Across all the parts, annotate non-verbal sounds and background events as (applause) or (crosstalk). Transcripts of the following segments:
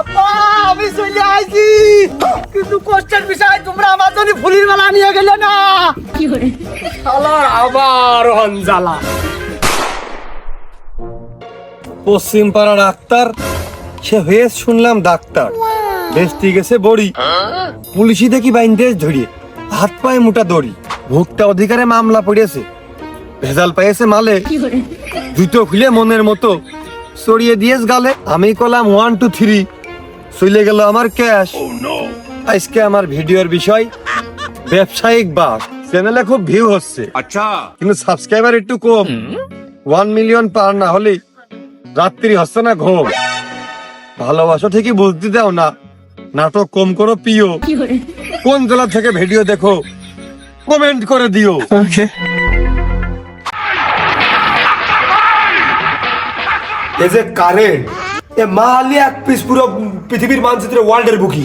আব্বা আমি চলে আইছি। কিন্তু কষ্টের বিষয় তোমরা আমার জন্য ফুলির মেলা নিয়ে গেলে না। শালার আবার হনজালা। পশ্চিম পাড়া ডাক্তার সে হয়ে শুনলাম ডাক্তার। বেস্তি গেছে বড়ি। পুলিশি দেখি বাইন্দেজ ধরিয়ে হাত পায়ে মোটা দড়ি। ভোক্তা অধিকারে মামলা পড়েছে। ভেজাল পাইয়েছে মালে। জুতো খুলে মনের মতো সরিয়ে দিয়েস গালে। আমি কলাম ওয়ান টু থ্রি চলে গেল আমার ক্যাশ। oh, আজকে আমার ভিডিওর বিষয় ব্যবসায়িক বাস। চ্যানেলে খুব ভিউ হচ্ছে। আচ্ছা। কিন্তু সাবস্ক্রাইবার একটু কম। ওয়ান মিলিয়ন পার না হলে রাত্রি হচ্ছে না ঘুম ভালোবাসো ঠিকই বুঝতে দাও না। নাটক কম করো পিও। কোন জেলা থেকে ভিডিও দেখো কমেন্ট করে দিও। এই যে কারেন্ট এ মালি এক পিস পুরো পৃথিবীর মানচিত্রে ওয়ার্ল্ডের বুকি।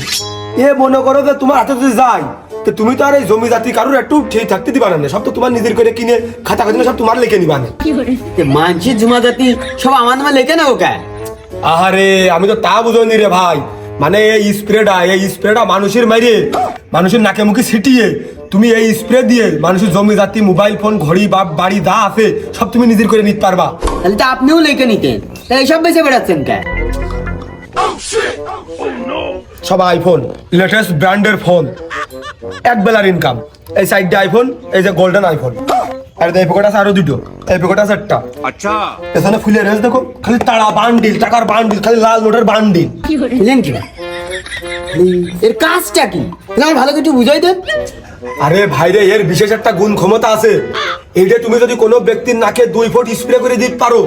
এ মনে করো যে তোমার হাতে যদি যায় তো তুমি তো আর এই জমি জাতি কারোর একটু ঠিক থাকতে দিবা না। সব তো তোমার নিজের করে কিনে খাতা খাতা সব তোমার লিখে নিবা না। মানছি জুমা জাতি সব আমার নামে লিখে না ওকে? আহারে আমি তো তা বুঝিনি রে ভাই। মানে এই স্প্রেটা এই স্প্রেটা মানুষের মাইরে মানুষের নাকে মুখে ছিটিয়ে তুমি এই স্প্রে দিয়ে মানুষের জমি জাতি মোবাইল ফোন ঘড়ি বা বাড়ি যা আছে সব তুমি নিজের করে নিতে পারবা। তাহলে তো আপনিও লেখে নিতেন তাই এইসব বেঁচে বেড়াচ্ছেন কে? সব আইফোন লেটেস্ট ব্র্যান্ডের ফোন এক বেলার ইনকাম এই সাইডটা আইফোন এই যে গোল্ডেন আইফোন আর এই পকেট আছে আরও দুটো। এই পকেট আছে একটা। আচ্ছা। এখানে ফুলের রেস দেখো খালি তাড়া বান্ডিল টাকার বান্ডিল খালি লাল নোটের বান্ডিল। বুঝলেন কি এর কাজটা কি? ভালো কিছু বুঝাই দেন আরে ভাইরে এর বিশেষ একটা গুণ ক্ষমতা আছে। এইটা তুমি যদি কোনো ব্যক্তির নাকে দুই ফুট স্প্রে করে দিতে পারো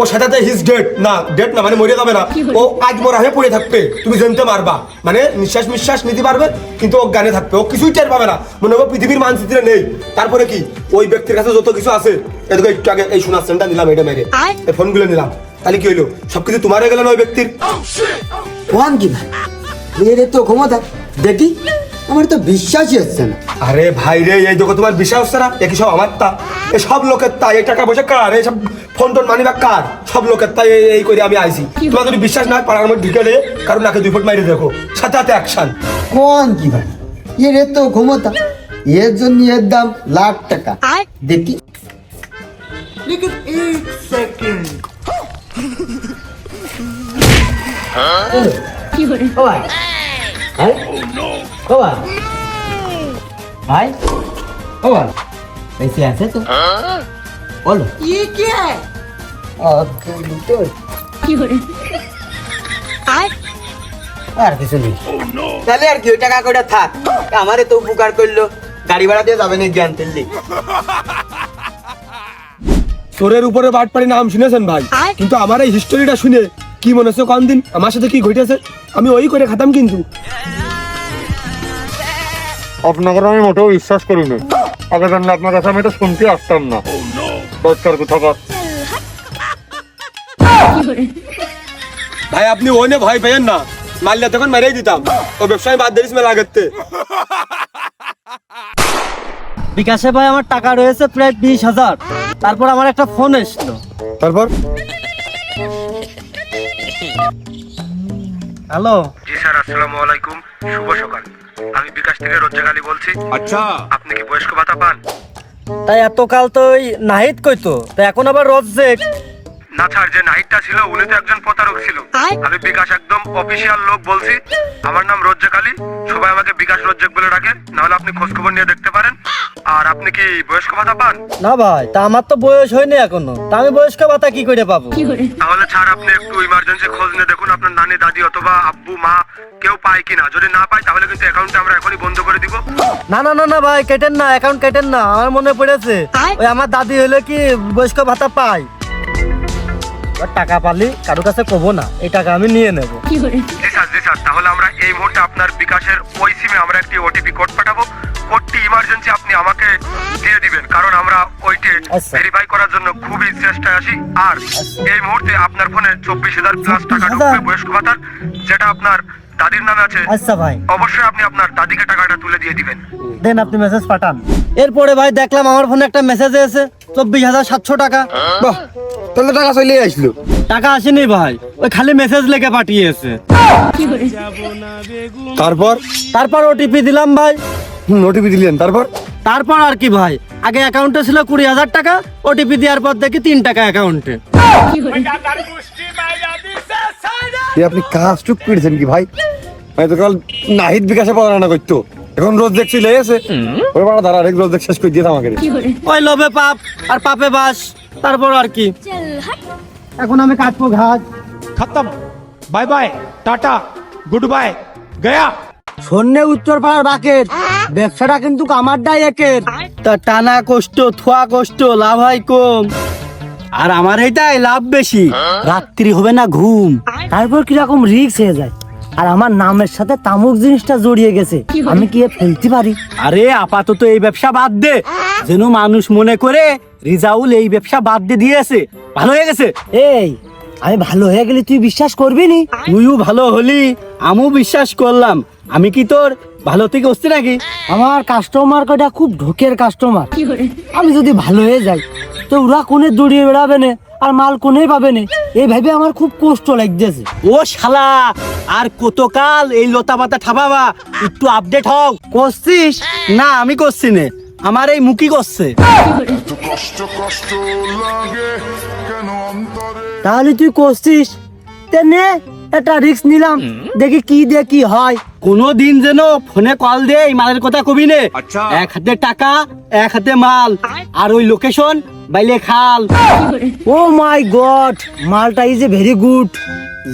ও সাথে হিজ ডেট না ডেট না মানে মরে যাবে না। ও আজ মরা হয়ে পড়ে থাকবে। তুমি জানতে পারবা। মানে নিঃশ্বাস নিঃশ্বাস নিতে পারবে কিন্তু ও জ্ঞানে থাকবে। ও কিছুই টের পাবে না। মনে হবে পৃথিবীর মানচিত্রে নেই। তারপরে কি? ওই ব্যক্তির কাছে যত কিছু আছে এদিকে একটু আগে এই শোনার সেন্টার নিলাম এটা মেরে। এই ফোনগুলো নিলাম। তাহলে কি হইল? সবকিছু তোমার হয়ে গেল না ওই ব্যক্তির? কোন কি ভাই এর তো ক্ষমতা? দেখি। আমার তো বিশ্বাসই হচ্ছে না। আরে ভাই রে এই দেখো তোমার বিশ্বাস হচ্ছে না? একই সব আমার তা? এ সব লোকের তা এই টাকা পয়সা কার? এই সব ফোন টোন মানি বা কার? সব লোকের তাই এই- করে আমি আইছি। তোমার যদি বিশ্বাস না হয় পাড়ার মধ্যে ঢুকে রে কারণ নাকে দুই ফুট মাইরে দেখো। সাথে সাথে অ্যাকশন কোন কি ভাই? এর তো ক্ষমতা? এর জন্য এর দাম লাখ টাকা। দেখি। ও ভাই। ভাই ও ভাই पैसे আছে তো বলো ये क्या है তো আর কিছু নেই তাহলে আর কি ওই টাকা করে থাক আমারে তো উপকার করলো গাড়ি ভাড়া দিয়ে যাবেন জ্ঞান তেললি চোরের উপরে বাটপাড়ি নাম শুনেছেন ভাই কিন্তু আমার এই হিস্টোরিটা শুনে কি মনে হচ্ছে কোন দিন? আমার সাথে কি ঘটেছে আমি ওই করে খাতাম কিন্তু। আপনাকে আমি মোটেও বিশ্বাস করি না আগে জানলে আপনার কাছে আমি এটা শুনতে আসতাম না। দরকার কোথাকার ভাই আপনি ওনে ভয় পেয়েন না। মারলে তখন মেরেই দিতাম। ও ব্যবসায় বাদ দিস মেলা করতে বিকাশে ভাই আমার টাকা রয়েছে প্রায় বিশ হাজার। তারপর আমার একটা ফোন এসলো তারপর? হ্যালো। জি স্যার আসসালামু আলাইকুম। শুভ সকাল। আমি বিকাশ থেকে রোজ্জাক আলী বলছি। আচ্ছা। আপনি কি বয়স্ক ভাতা পান? তাই এতকাল তো ওই নাহিদ কইতো তো এখন আবার রজ্জেক। না স্যার যে নাহিদটা ছিল উনি তো একজন প্রতারক ছিল। আমি বিকাশ একদম অফিসিয়াল লোক বলছি। আমার নাম রজ্জাকালী। সবাই আমাকে বিকাশ রজ্জাক বলে ডাকে। নাহলে আপনি খোঁজ খবর নিয়ে দেখতে পারেন। আর আপনি কি বয়স্ক ভাতা পান? না ভাই তা আমার তো বয়স হয়নি এখনও। তা আমি বয়স্ক ভাতা কি করে পাবো? তাহলে স্যার আপনি একটু ইমার্জেন্সি খোঁজ নিয়ে দেখুন আপনার নানি দাদি অথবা আব্বু মা কেউ পায় কিনা। যদি না পায় তাহলে কিন্তু অ্যাকাউন্টটা আমরা এখনই বন্ধ করে দিব। না না না না ভাই কেটেন না অ্যাকাউন্ট কেটেন না। আমার মনে পড়েছে। ওই আমার দাদি হলে কি বয়স্ক ভাতা এবার টাকা পালি কারও কাছে কবো না এই টাকা আমি নিয়ে নেব। জি স্যার জি স্যার তাহলে আমরা এই মুহূর্তে আপনার বিকাশের ওই সিমে আমরা একটি ওটিপি কোড পাঠাবো। কোডটি ইমার্জেন্সি আপনি আমাকে দিয়ে দিবেন কারণ আমরা ওইটি আচ্ছা। ভেরিফাই করার জন্য খুবই চেষ্টায় আছি। আর এই মুহূর্তে আপনার ফোনে চব্বিশ হাজার প্লাস টাকা 24,000? ঢুকবে বয়স্ক ভাতার যেটা আপনার দাদির নামে আছে। আচ্ছা ভাই। অবশ্যই আপনি আপনার দাদিকে টাকাটা তুলে দিয়ে দিবেন। দেন আপনি মেসেজ পাঠান। এরপরে ভাই দেখলাম আমার ফোনে একটা মেসেজ এসেছে চব্বিশ হাজার সাতশো টাকা। বাহ তাহলে টাকা চলে আসলো। টাকা আসেনি ভাই ওই খালি মেসেজ লেগে পাঠিয়েছে। তারপর? তারপর ওটিপি দিলাম ভাই। ওটিপি দিলেন তারপর? তারপর আর কি ভাই আগে অ্যাকাউন্টে ছিল কুড়ি হাজার টাকা ওটিপি দেওয়ার পর দেখি তিন টাকা অ্যাকাউন্টে আপনি কাজ টুক করেছেন কি ভাই? আমি তো কাল নাহিদ বিকাশে পড়াশোনা করতো। এখন রোজ দেখছি লেগেছে ওই বাড়া ধারা রোজ দেখ শেষ করে দিয়ে আমাকে ওই লোভে পাপ আর পাপে বাস তারপর আর কি। এখন আমি কাটবো ঘাস। খতম। Bye bye tata good bye Gaya. সন্ধ্যে উত্তর পাড়ার বাকের ব্যবসাটা কিন্তু আমারটাই একের। তা টানা কষ্ট থোয়া কষ্ট লাভ হয় কম। আর আমার এটাই লাভ বেশি। রাত্রি হবে না ঘুম। তারপর কীরকম রিক্স হয়ে যায়? আর আমার নামের সাথে তামুক জিনিসটা জড়িয়ে গেছে। আমি কি ফেলতে পারি? আরে আপাতত এই ব্যবসা বাদ দে। যেন মানুষ মনে করে রিজাউল এই ব্যবসা বাদ দিয়ে দিয়েছে। ভালো হয়ে গেছে? এই আমি ভালো হয়ে গেলে তুই বিশ্বাস করবি নি? তুইও ভালো হলি আমিও বিশ্বাস করলাম। আমি কি তোর ভালো থেকে হচ্ছে নাকি? আমার কাস্টমার কটা খুব ঢোকের কাস্টমার আমি যদি ভালো হয়ে যাই তো ওরা কোনে দৌড়িয়ে বেড়াবে না আর মাল কোনে পাবে না। এই ভেবে আমার খুব কষ্ট লাগতেছে। ও শালা আর কতকাল এই লতা পাতা ঠাপাবা? একটু আপডেট হও। করছিস? না আমি করছি না। আমার এই মুখি করছে। এত কষ্ট কষ্ট লাগে কেন অন্তরে তাহলে তুই করছিস? তেনে একটা রিস্ক নিলাম। দেখি কি দিয়ে কি হয়। কোনো দিন যেন ফোনে কল দে এই মালের কথা কবি নে। এক হাতে টাকা এক হাতে মাল। আর ওই লোকেশন বাইলে খাল। ও মাই গড মালটা ইজ এ ভেরি গুড।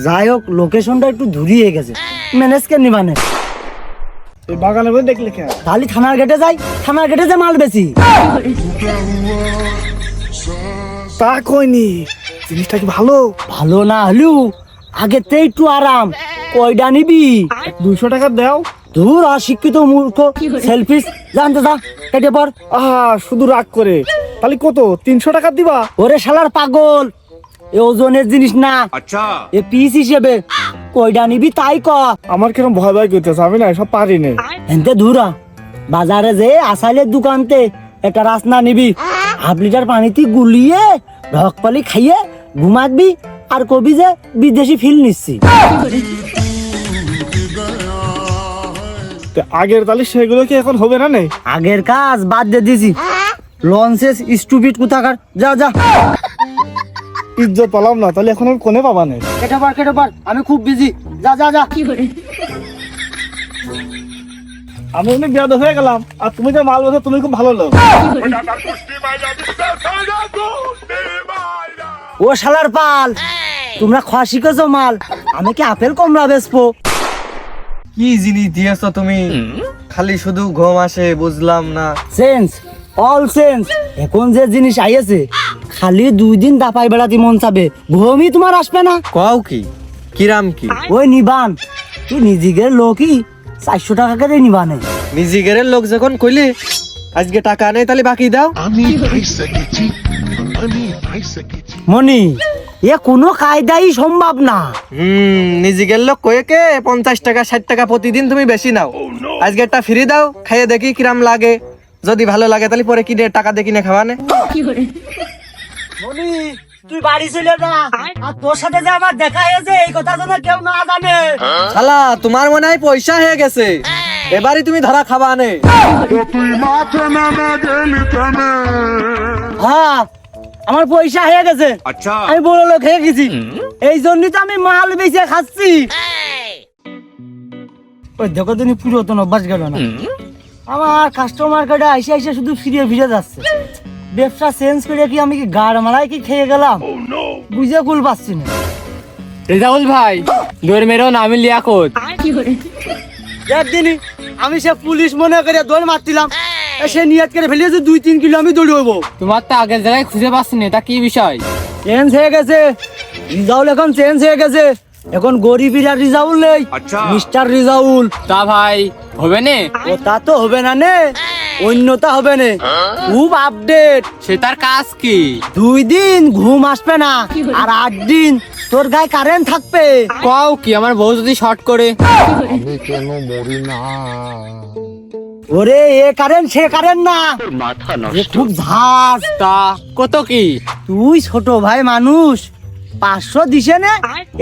যাই হোক লোকেশনটা একটু ধুরিয়ে গেছে। ম্যানেজ কেন নিবানে বাগানের মধ্যে দেখলে কেন তাহলে থানার গেটে যাই থানার গেটে যে মাল বেশি তা কইনি জিনিসটা কি ভালো? ভালো না হলেও আগেতে একটু আরাম। কয়টা নিবি? দুশো টাকা দাও। দূর অশিক্ষিত মূর্খ। সেলফিস জানতে যা কেটে পর। আহা শুধু রাগ করে। তাহলে কত? তিনশো টাকা দিবা? ওরে শালার পাগল এ ওজনের জিনিস না। আচ্ছা। এ পিস হিসেবে কয়টা নিবি তাই ক। আমার কিরম ভয় ভয় করতেছে আমি না সব পারি না এনতে ধুরা বাজারে যে আসাইলের দোকানতে একটা রাসনা নিবি হাফ লিটার পানিতে গুলিয়ে ঢক পালি খাইয়ে ঘুমাকবি আর কবি যে বিদেশি ফিল নিচ্ছি। আগের তাহলে সেগুলো কি এখন হবে না নেই আগের কাজ বাদ দিয়ে দিছি। লঞ্চেস স্টুপিড কোথাকার? যা যা। ইজ্জত পালাম না তাহলে এখন আমি কোনে পাবা নেই কেটে পার কেটে পার আমি খুব বিজি যা যা যা। আমি অনেক বেয়াদ হয়ে গেলাম আর তুমি যে মাল বোঝো তুমি খুব ভালো লোক। ও শালার পাল তোমরা খাওয়া শিখেছো মাল আমি কি আপেল কমলা বেচবো? কি জিনিস দিয়েছ তুমি? খালি শুধু ঘুম আসে বুঝলাম না। সেন্স অল সেন্স এখন যে জিনিস আইয়েছে খালি দুই দিন দাপাই বেড়াতে মন চাবে। ঘুমই তোমার আসবে না। কও কি? কিরাম কি? ওই নিবান। তুই নিজেদের লোকই? চারশো টাকা করে নিবানে। নিজেদের লোক যখন কইলি আজকে টাকা নেই তাহলে বাকি দাও। মনি এ কোনো কায়দাই সম্ভব না। হুম নিজেদের লোক কয়েকে পঞ্চাশ টাকা ষাট টাকা প্রতিদিন তুমি বেশি নাও। আজকে একটা ফ্রি দাও খাইয়ে দেখি কিরাম লাগে। যদি ভালো লাগে তাহলে পরে কিনে টাকা দিয়ে কিনে খাওয়ানে তুই বাড়ি চলে যা। আর তোর সাথে যে আমার দেখা হয়েছে এই কথা যেন কেউ না জানে। শালা তোমার মনে হয় পয়সা হয়ে গেছে। এবারই তুমি ধরা খাবা নে। হ্যাঁ আমার পয়সা হয়ে গেছে। আমি বড় লোক হয়ে গেছি। এই জন্যই তো আমি মাল বেচে খাচ্ছি। ওই দেখো তুমি পুরাতন অভ্যাস গেল না। আমার কাস্টমার কার্ডে আইসে আইসে শুধু ফিরে ফিরে যাচ্ছে। ব্যবসা চেঞ্জ করে কি আমি কি গাড় মারাই কি খেয়ে গেলাম? বুঝে কুল পাচ্ছি না। রেজাউল ভাই দৌড় মেরেও নামি লিয়াকত। একদিনই আমি সে পুলিশ মনে করে দৌড় মারছিলাম। এ সে নিয়াত করে ফেলিয়েছে দুই তিন কিলো আমি দৌড়বো। তোমার তো আগের জায়গায় খুঁজে পাচ্ছি না তা কি বিষয়? চেঞ্জ হয়ে গেছে। রিজাউল এখন চেঞ্জ হয়ে গেছে। এখন গরিবিরা রিজাউল নেই। মিস্টার রিজাউল। তা ভাই হবে নে? ও তা তো হবে না নে। অন্যতা হবে না। খুব আপডেট সে তার কাজ কি? দুই দিন ঘুম আসবে না আর আট দিন তোর গায়ে কারেন্ট থাকবে। কও কি আমার বউ যদি শর্ট করে। আমি কেন মরি না? ওরে এ কারেন্ট সে কারেন্ট না। এ খুব ঝাঁজ। তা কত কি? তুই ছোট ভাই মানুষ পাঁচশো দিছে নে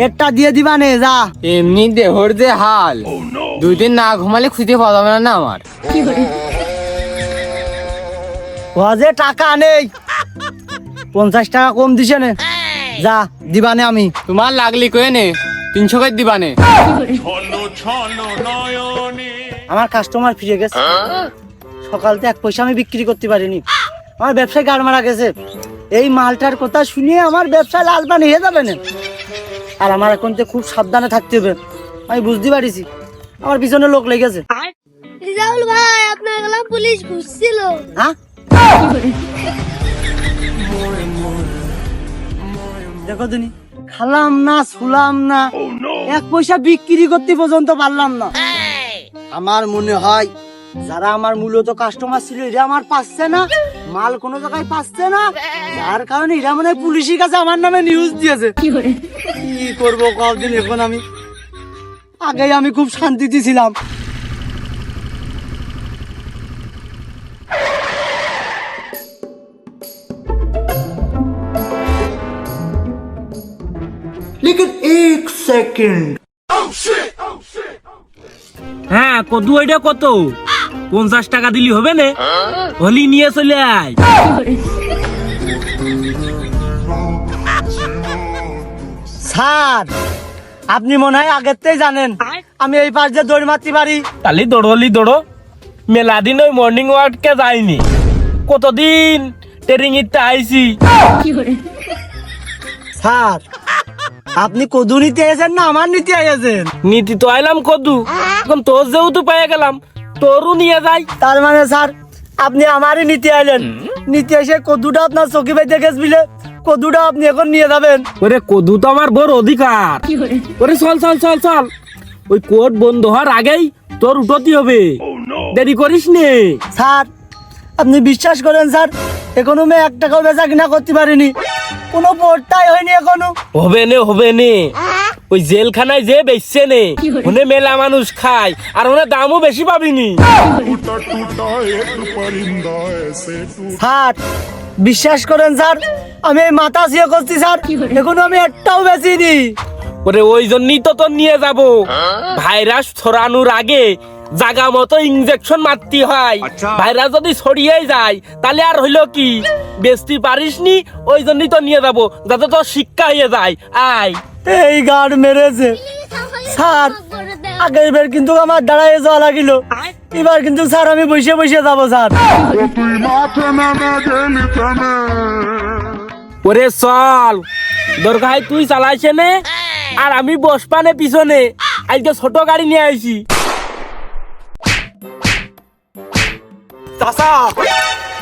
একটা দিয়ে দিবা নে যা। এমনি দেহর যে হাল দুই দিন না ঘুমালে খুঁজে পাওয়া যাবে না আমার। যে টাকা নেই পঞ্চাশ টাকা কম দিছে নে। যা দিবানে আমি। তোমার লাগলি কয়ে নে তিনশো করে দিবানে আমার কাস্টমার ফিরে গেছে। সকালতে এক পয়সা আমি বিক্রি করতে পারিনি। আমার ব্যবসায় গাড় মারা গেছে। এই মালটার কথা শুনিয়ে আমার ব্যবসায় লাল পানি হয়ে যাবে না। আর আমার এখন তো খুব সাবধানে থাকতে হবে আমি বুঝতে পারিছি। আমার পিছনে লোক লেগেছে। রিজাউল ভাই আপনার গলা পুলিশ ঘুরছিল। হ্যাঁ? দেখো তুমি খালাম না শুলাম না। এক পয়সা বিক্রি করতে পর্যন্ত পারলাম না। আমার মনে হয় যারা আমার মূলত কাস্টমার ছিল এরা আমার পাচ্ছে না। মাল কোনো জায়গায় পাচ্ছে না। যার কারণে এরা মনে পুলিশের কাছে আমার নামে নিউজ দিয়েছে। কি করব কদিন এখন আমি? আগে আমি খুব শান্তিতে ছিলাম। হ্যাঁ কদু ওইটা কত? পঞ্চাশ টাকা দিলি হবে না। হলি নিয়ে চলে আয়। স্যার আপনি মনে হয় আগের থেকেই জানেন আমি এই পাশ দিয়ে দৌড় মারতে পারি। তাহলে দৌড়লি দৌড়ো। মেলা দিন ওই মর্নিং ওয়ার্ককে যাইনি। কতদিন ট্রেনিং ইতে আইছি। স্যার আপনি কদু নিতে এসেছেন না আমার নিতে এসেছেন? নীতি তো আইলাম কদু। এখন তোর যেহেতু পেয়ে গেলাম তোরও নিয়ে যাই। তার মানে স্যার আপনি আমারই নিতে আইলেন। নিতে এসে কদুটা আপনার চকি বাইতে গেছবিলে কদুটা আপনি এখন নিয়ে যাবেন। ওরে কদু তো আমার বড় অধিকার। ওরে চল চল চল চল। ওই কোর্ট বন্ধ হওয়ার আগেই তোর উঠতি হবে। দেরি করিস নে। স্যার আপনি বিশ্বাস করেন স্যার এখনও আমি এক টাকাও বেচা কিনা করতে পারিনি। কোনো পোর্টটাই হয়নি এখনও। হবে নে হবে নে। ওই জেলখানায় যে বেচছে নে ওনে মেলা মানুষ খায় আর ওনে দামও বেশি পাবিনি স্যার বিশ্বাস করেন স্যার আমি এই মাথা সিয়ে করছি স্যার এখনও আমি একটাও বেচিনি। ওরে ওই জন্যই তো তোর নিয়ে যাব। ভাইরাস ছড়ানোর আগে জাগা মতো ইনজেকশন মারতে হয়। ভাইরাস যদি ছড়িয়ে যায় তাহলে আর হইল কি? বেচতে পারিস নি ওই জন্যই তো নিয়ে যাব যাতে তোর শিক্ষা হয়ে যায়। আয়। এই গার্ড মেরেছে। স্যার আগের বার কিন্তু আমার দাঁড়ায় যাওয়া লাগিল। এবার কিন্তু স্যার আমি বসে বসে যাব স্যার। ওরে চল দরকার তুই চালাইছে নে আর আমি বসপানে পিছনে। আজকে ছোট গাড়ি নিয়ে আইছি। চাচা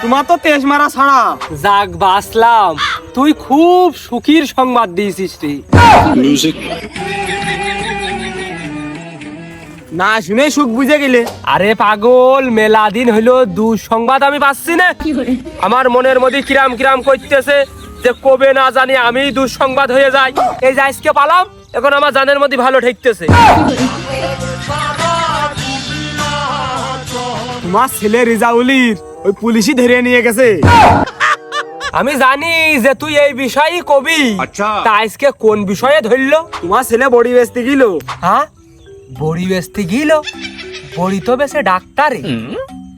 তোমার তো তেজ মারা ছাড়া। যাক বাসলাম তুই খুব সুখীর সংবাদ দিয়েছিস রে। না শুনে সুখ বুঝে গেলে। আরে পাগল মেলা দিন হইল দুঃসংবাদ আমি পাচ্ছি না। আমার মনের মধ্যে কিরাম কিরাম করতেছে যে কবে না জানি আমি দুঃসংবাদ হয়ে যাই। এই যে আজকে পালাম এখন আমার জানের মধ্যে ভালো ঠেকতেছে। তোমার ছেলে রিজাউলির ওই পুলিশই ধরে নিয়ে গেছে। আমি জানি যে তুই এই বিষয়ই কবি। তা আজকে কোন বিষয়ে ধরলো? তোমার ছেলে বডি বেচতে গেল। হ্যাঁ? বড়ি বেচতে গিল? বড়ি তো বেসে ডাক্তারে।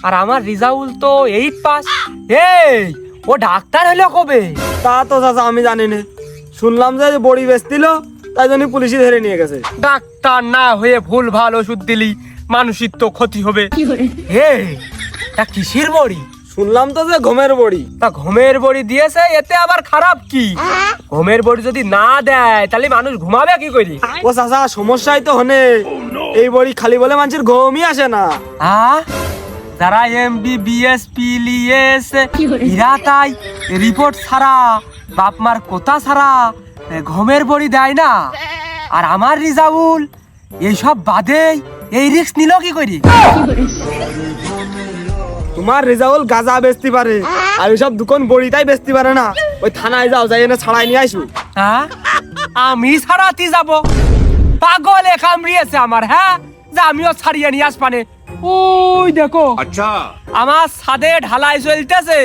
আর আমার রিজাউল তো এইট পাস এই ও ডাক্তার হলো কবে? তা তো চাচা আমি জানি না। শুনলাম যে বডি বেচতিল তাই জন্য পুলিশই ধরে নিয়ে গেছে। ডাক্তার না হয়ে ভুল ভালো ওষুধ দিলি। মানুষের তো ক্ষতি হবে। হে তা কিসের বড়ি? শুনলাম তো যে ঘুমের বড়ি। তা ঘুমের বড়ি দিয়েছে এতে আবার খারাপ কি? ঘুমের বড়ি যদি না দেয় তাহলে মানুষ ঘুমাবে কি করি? ও চাচা সমস্যাই তো হনে। এই বড়ি খালি বলে মানুষের ঘুমই আসে না। আ? যারা এমবিবিএস পিলিএস এরা তাই রিপোর্ট ছাড়া বাপ মার কথা ছাড়া ঘুমের বড়ি দেয় না। আর আমার রিজাউল এইসব বাদেই এই রিস্ক নিল কি করি? তোমার রেজাউল গাজা বেচতে পারে আর ওইসব দোকান বড়িটাই বেচতে পারে না। ওই থানায় যাও যাই এনে ছাড়াই নিয়ে আসু হ্যাঁ আমি ছাড়াতে যাব? পাগল কামড়িয়েছে আমার হ্যাঁ যে আমিও ছাড়িয়ে নিয়ে আসবানে। ওই দেখো আচ্ছা। আমার ছাদে ঢালাই চলতেছে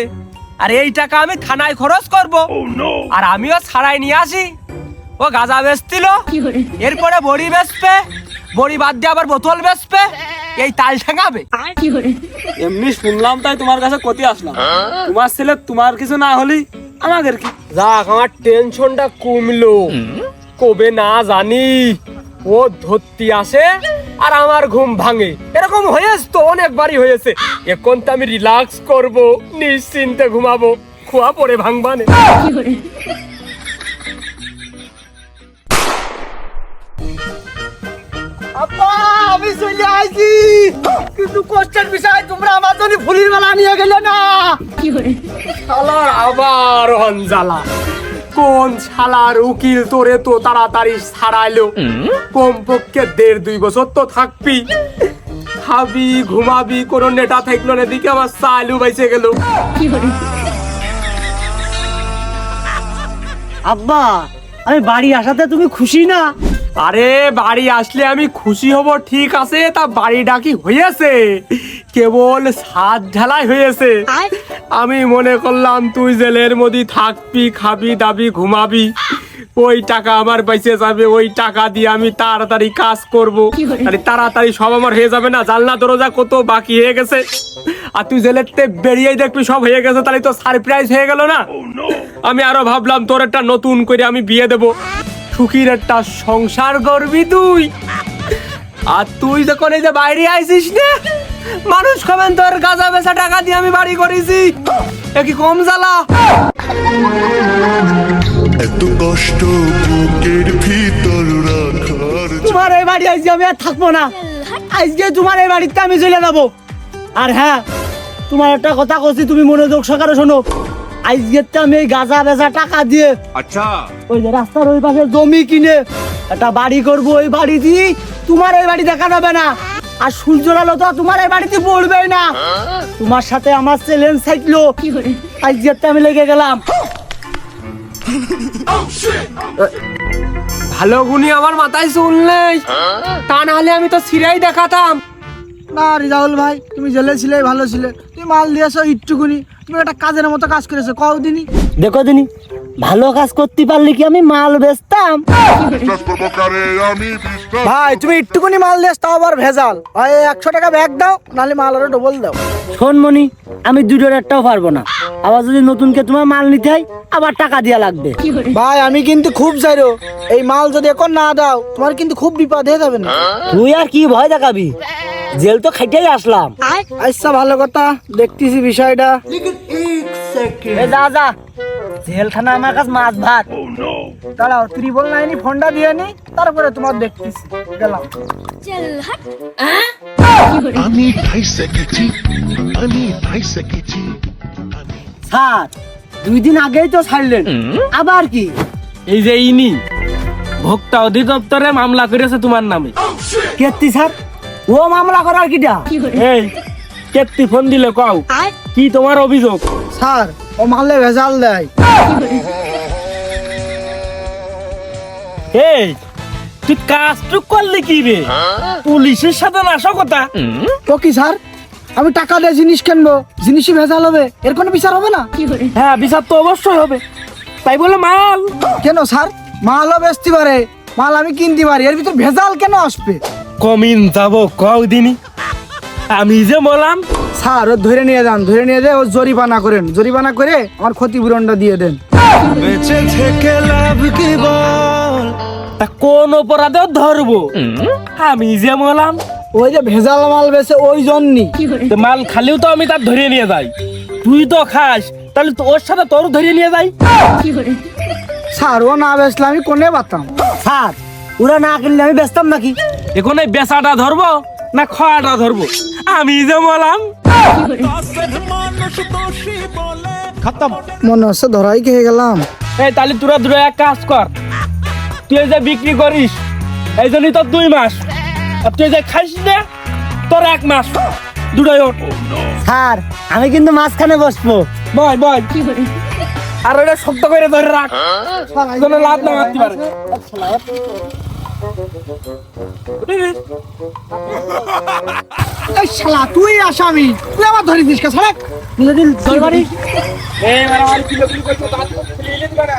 আর এই টাকা আমি থানায় খরচ করব। আর আমিও ছাড়াই নিয়ে আসি। ও গাজা বেচছিল এরপরে বড়ি বেচবে। বড়ি বাদ দিয়ে আবার বোতল বেচবে? এই তাল ঠেঙাবে? এমনি শুনলাম তাই তোমার কাছে কতি আসলাম। তোমার ছেলে তোমার কিছু না হলি আমাদের কি? যাক আমার টেনশনটা কমলো। কবে না জানি। ও ধরতি আসে আর আমার ঘুম ভাঙে। এরকম হয়েছে তো অনেকবারই হয়েছে। এখন তো আমি রিল্যাক্স করব নিশ্চিন্তে ঘুমাবো। খোয়া পরে ভাঙবানে। (laughs) আব্বা আমি চলে আইছি। কিন্তু কষ্টের বিষয় তোমরা আমার জন্য ফুলির মেলা নিয়ে গেলে না। শালার আবার হনজালা কোন শালার উকিল তোরে তো তাড়াতাড়ি ছাড়াইলো কমপক্ষে দেড় দুই বছর তো থাকবি। খাবি ঘুমাবি কোন নেটা থাকল না এদিকে আমার চালু বাইসে গেল। আব্বা আমি বাড়ি আসাতে তুমি খুশি না? আরে বাড়ি আসলে আমি খুশি হব ঠিক আছে তা বাড়ি ডাকি হয়েছে? কেবল সাত ঢালাই হয়েছে। আমি মনে করলাম তুই জেলের মধ্যে থাকবি খাবি দাবি ঘুমাবি। ওই টাকা আমার বাইসে যাবে ওই টাকা দিয়ে আমি তাড়াতাড়ি কাজ করব। আরে তাড়াতাড়ি সব আমার হয়ে যাবে না জানলা দরজা কত বাকি হয়ে গেছে। আর তুই জেলের তে বেরিয়েই দেখবি সব হয়ে গেছে তাহলে তো সারপ্রাইজ হয়ে গেল না। আমি আরও ভাবলাম তোর একটা নতুন করে আমি বিয়ে দেব। সুখীর একটা সংসার করবি তুই। আর তুই যখন এই যে বাইরে আইসিস না মানুষ খাবেন তোর গাঁজা বেচা টাকা দিয়ে আমি বাড়ি করেছি। এ কি কম জ্বালা? এত কষ্ট বুকের ভিতর রাখার তোমার এই বাড়ি আজকে আমি আর থাকব না। আজকে তোমার এই বাড়িতে আমি চলে যাব। আর হ্যাঁ তোমার একটা কথা কছি তুমি মনোযোগ সহকারে শোনো। আজকে তো আমি এই গাঁজা বেচা টাকা দিয়ে আচ্ছা। ওই যে রাস্তার ওই পাশে জমি কিনে একটা বাড়ি করব ওই বাড়ি দিয়ে তোমার এই বাড়ি দেখা যাবে না। আর সূর্যের আলো তো তোমার এই বাড়িতে পড়বেই না। তোমার সাথে আমার চ্যালেঞ্জ থাকল। আজকে তো আমি লেগে গেলাম। ভালো গুনি আমার মাথায় শুনলে তা নাহলে আমি তো সিরাই দেখাতাম। না রিজাউল ভাই তুমি জেলে ছিলে ভালো ছিলে। তুমি মাল দিয়েছ একটুকুনি তুমি একটা কাজের মতো কাজ করেছ কও দিনই দেখো দিনই ভালো কাজ করতে পারলে কি আমি মাল বেচতাম? বিশ্বাস করব কারে আমি বিশ্বাস ভাই তুমি একটুকুনি মাল দিয়েছ তাও আবার ভেজাল। ভাই একশো টাকা ব্যাগ দাও নাহলে মাল আরও ডবল দাও। শোন মনি আমি দুটোর একটাও পারব না। আবার যদি নতুনকে তোমার মাল নিতে হয় আবার টাকা দেওয়া লাগবে। ভাই আমি কিন্তু খুব চাইরো। এই মাল যদি এখন না দাও তোমার কিন্তু খুব বিপদ হয়ে যাবে না। তুই আর কি ভয় দেখাবি? জেল তো খাইতেই আসলাম। আচ্ছা ভালো কথা। দেখতেছি বিষয়টা। যা জেলখানা আমার কাছে মাছ ভাত। দাঁড়াও ত্রিবল লাইনি ফোনটা দিয়ে নি তারপরে তোমার দেখতেছি। গেলাম। চল হাট আমি তাই শিখেছি আমি তাই শিখেছি স্যার দুই দিন আগেই তো ছাড়লেন। আবার কি? এই যে ইনি ভোক্তা অধিদপ্তরে মামলা করেছে তোমার নামে। কেত্তি স্যার? ও মামলা করার কিটা? এই কেত্তি ফোন দিলে কও কি তোমার অভিযোগ? স্যার ও মারলে ভেজাল দেয়। এই তুই কাজটুক করলি কি রে পুলিশের সাথে নাশকতা তো কি স্যার? আমি টাকা দিয়ে জিনিস কিনবো জিনিসই ভেজাল হবে এর কোনো বিচার হবে না? হ্যাঁ বিচার তো অবশ্যই হবে। তাই বলে মাল। কেন স্যার? মালও বেচতে পারে মাল আমি কিনতে পারি এর ভিতর ভেজাল কেন আসবে? কমিন যাব কও দিনই আমি যে বললাম স্যার ও ধরে নিয়ে যান ধরে নিয়ে যায় ও জরিমানা করেন। জরিমানা করে আমার ক্ষতিপূরণটা দিয়ে দেন। তা কোন অপরাধে ধরবো? আমি যে বললাম ওই যে ভেজাল মাল বেছে ওই জন্যই। মাল খালিও তো আমি তার ধরিয়ে নিয়ে যাই। তুই তো খাস তাহলে ওর সাথে তোর ধরিয়ে নিয়ে যাই। সারও না বেচলে আমি কোনে পারতাম সার ওরা না কিনলে আমি বেচতাম নাকি? এখন এই বেচাটা ধরবো না খাওয়াটা ধরবো? আমি যে বললাম খতম। মনে হচ্ছে ধরাই খেয়ে গেলাম। এই তাহলে তোরা দূরে এক কাজ কর। তুই যে বিক্রি করিস এই জন্যই তোর দুই মাস আর তুই যে খাইস না তোর এক মাস দুটোই ওঠ স্যার আমি কিন্তু মাঝখানে বসবো বয় বয় আর ওটা শক্ত করে ধরে রাখ যেন লাভ না মারতে পারে এই শালা তুই আসামি তুই আমার ধরে দিস কে ছাড়া যদি ধরবারি এই মারামারি কিলো কিলো করছ, দাঁত মুখ ফুলিয়ে দিতে পারে।